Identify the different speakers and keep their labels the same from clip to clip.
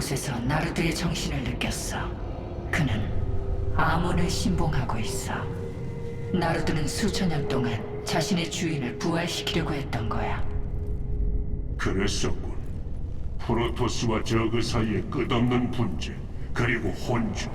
Speaker 1: 그곳에서 나르드의 정신을 느꼈어. 그는 아몬을 신봉하고 있어. 나르드는 수천 년 동안 자신의 주인을 부활시키려고 했던 거야.
Speaker 2: 그랬었군. 프로토스와 저그 사이의 끝없는 분쟁, 그리고 혼주.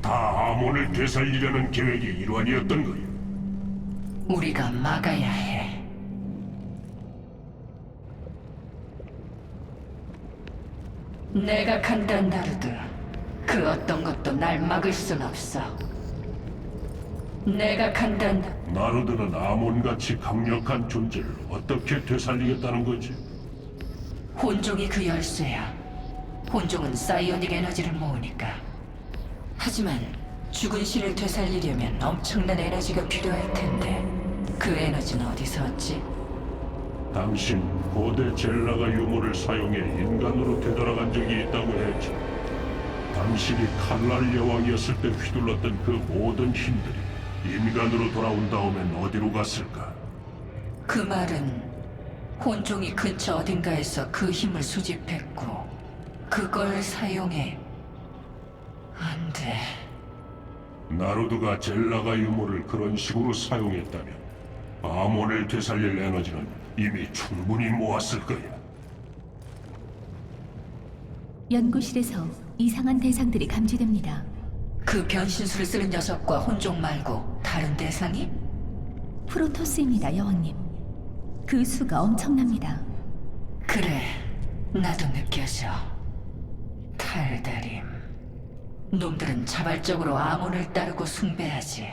Speaker 2: 다 아몬을 되살리려는 계획의 일환이었던 거야.
Speaker 1: 우리가 막아야 해. 내가 간다, 나르드. 그 어떤 것도 날 막을 순 없어. 내가 간다, 나-
Speaker 2: 나르드는 아몬같이 강력한 존재를 어떻게 되살리겠다는 거지?
Speaker 1: 혼종이 그 열쇠야. 혼종은 사이오닉 에너지를 모으니까. 하지만 죽은 신을 되살리려면 엄청난 에너지가 필요할 텐데 그 에너지는 어디서 얻지?
Speaker 2: 당신 고대 젤라가 유물을 사용해 인간으로 되돌아간 적이 있다고 했지. 당신이 칼날 여왕이었을 때 휘둘렀던 그 모든 힘들이 인간으로 돌아온 다음엔 어디로 갔을까?
Speaker 1: 그 말은 혼종이 근처 어딘가에서 그 힘을 수집했고 그걸 사용해. 안 돼.
Speaker 2: 나루드가 젤라가 유물을 그런 식으로 사용했다면 아몬을 되살릴 에너지는 이미 충분히 모았을 거야.
Speaker 3: 연구실에서 이상한 대상들이 감지됩니다.
Speaker 1: 그 변신술을 쓰는 녀석과 혼종 말고 다른 대상이?
Speaker 3: 프로토스입니다, 여왕님. 그 수가 엄청납니다.
Speaker 1: 그래, 나도 느껴져. 탈다림. 놈들은 자발적으로 아몬을 따르고 숭배하지.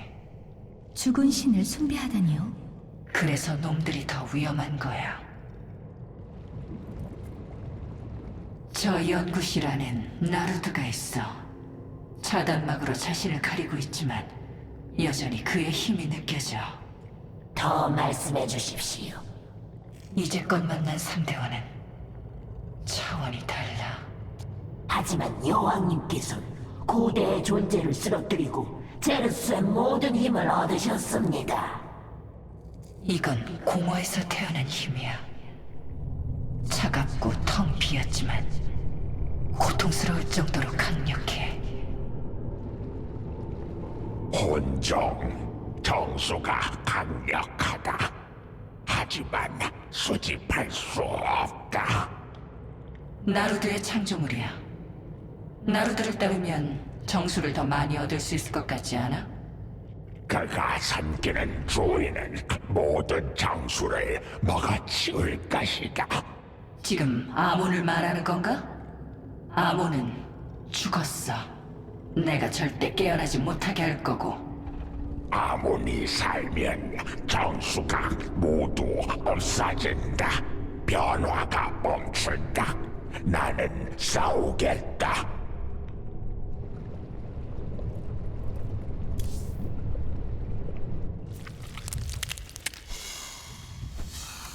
Speaker 3: 죽은 신을 숭배하다니요.
Speaker 1: 그래서 놈들이 더 위험한 거야. 저 연구실 안엔 나루드가 있어. 차단막으로 자신을 가리고 있지만 여전히 그의 힘이 느껴져.
Speaker 4: 더 말씀해 주십시오.
Speaker 1: 이제껏 만난 상대와는 차원이 달라.
Speaker 4: 하지만 여왕님께서는 고대의 존재를 쓰러뜨리고 제르스의 모든 힘을 얻으셨습니다.
Speaker 1: 이건 공허에서 태어난 힘이야. 차갑고 텅 비었지만 고통스러울 정도로 강력해.
Speaker 5: 혼종 정수가 강력하다. 하지만 수집할 수 없다.
Speaker 1: 나루드의 창조물이야. 나루드를 따르면 정수를 더 많이 얻을 수 있을 것 같지 않아?
Speaker 5: 그가 섬기는 주인은 모든 장수를 먹어치울 것이다.
Speaker 1: 지금 아몬을 말하는 건가? 아몬은 죽었어. 내가 절대 깨어나지 못하게 할 거고.
Speaker 5: 아무니 살면 정수가 모두 없어진다. 변화가 멈춘다. 나는 싸우겠다.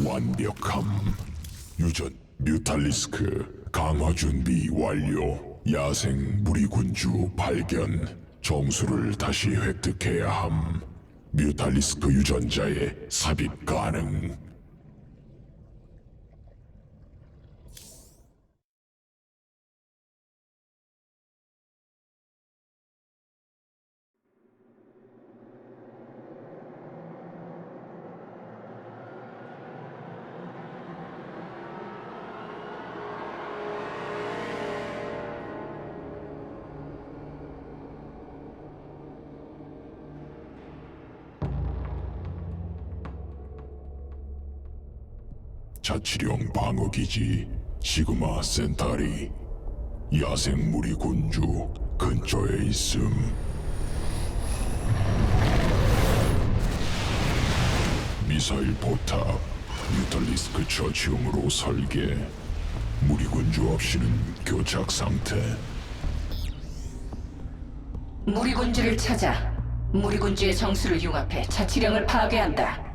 Speaker 6: 완벽함. 유전 뮤탈리스크 강화 준비 완료. 야생 무리군주 발견. 정수를 다시 획득해야 함. 뮤탈리스크 유전자의 삽입 가능 자치령 방어기지 시그마 센타리 야생 무리 군주 근처에 있음. 미사일 포탑 뮤탈리스크 처치용으로 설계. 무리군주 없이는 교착 상태.
Speaker 1: 무리군주를 찾아 무리군주의 정수를 융합해 자치령을 파괴한다.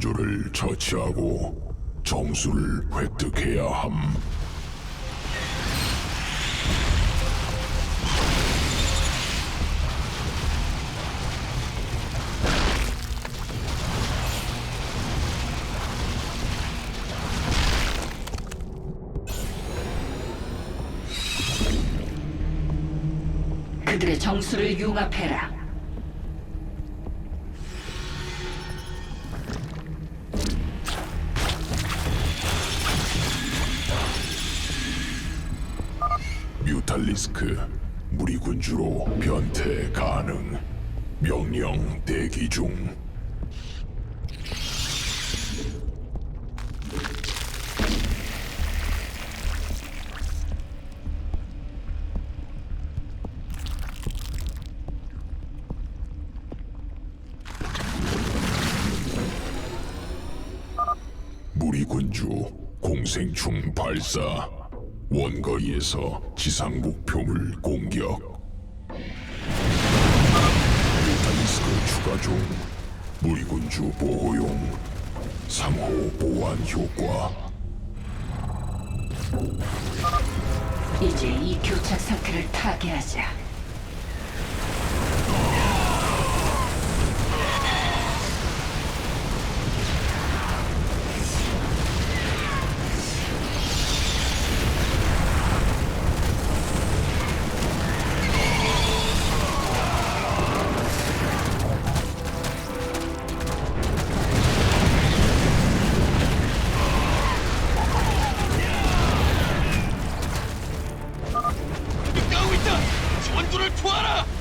Speaker 6: 군주를 처치하고 정수를 획득해야 함.
Speaker 1: 그들의 정수를 융합해라.
Speaker 6: 뮤탈리스크 무리군주로 변태 가능. 명령 대기 중. 무리군주 공생충 발사 원거리에서 지상 목표물 공격. 뮤탈리스크 추가 중. 무리군주 보호용. 상호 보완 효과.
Speaker 1: 이제 이 교착 상태를 타개하자.
Speaker 7: 지원군을 투하라!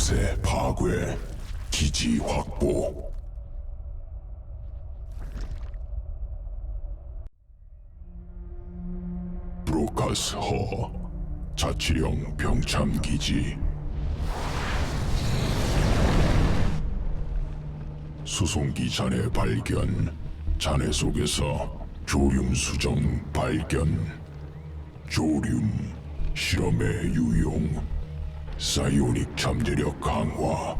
Speaker 6: 요새 파괴 기지 확보. 브로카스 허 자치령 병참 기지. 수송기 잔해 발견 잔해 속에서 조륨 수정 발견. 조륨 실험에 유용 사이오닉 잠재력 강화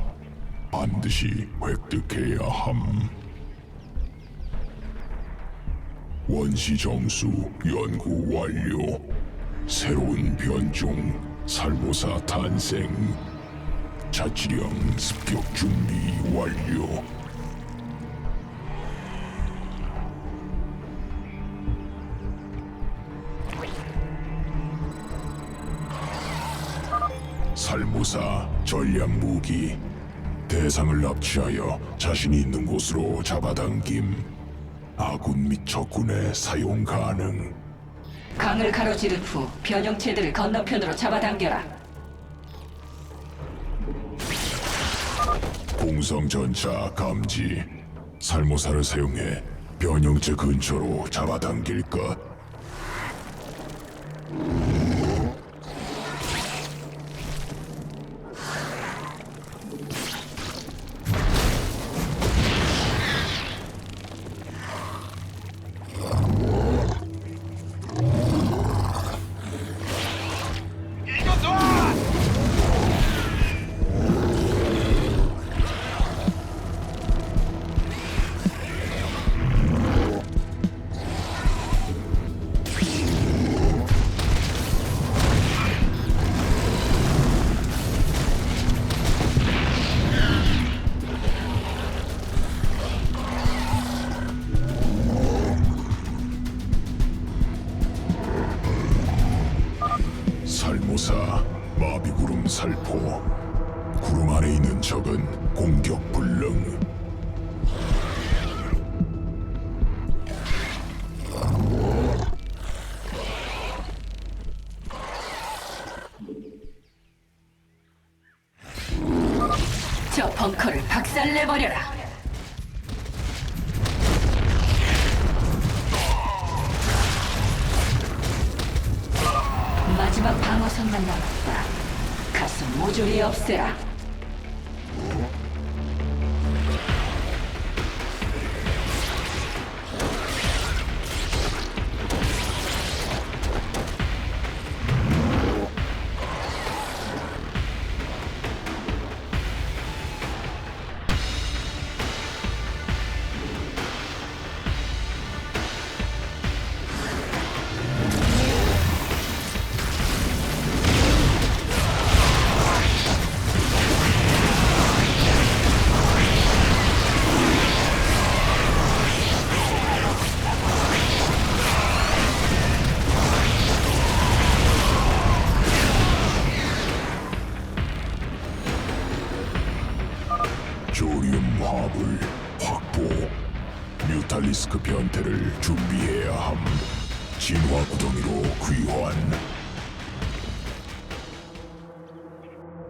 Speaker 6: 반드시 획득해야 함. 원시 정수 연구 완료. 새로운 변종 살모사 탄생. 자치령 습격 준비 완료. 살모사 전략 무기 대상을 납치하여 자신이 있는 곳으로 잡아당김. 아군 및 적군의 사용 가능.
Speaker 1: 강을 가로지른 후 변형체들을 건너편으로 잡아당겨라.
Speaker 6: 공성 전차 감지. 살모사를 사용해 변형체 근처로 잡아당길 것
Speaker 1: 벙커를 박살내버려라. 마지막 방어선만 남았다. 가서 모조리 없애라.
Speaker 6: 준비해야 함. 진화 구덩이로 귀환.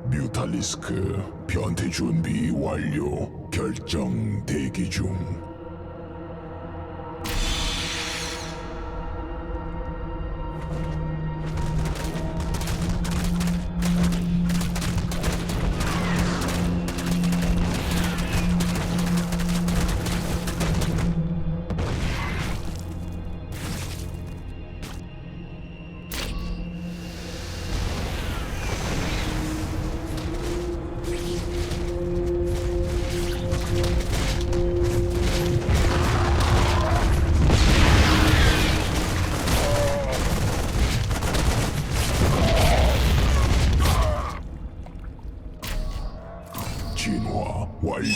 Speaker 6: 뮤탈리스크 변태 준비 완료. 결정 대기 중. 寂寞我已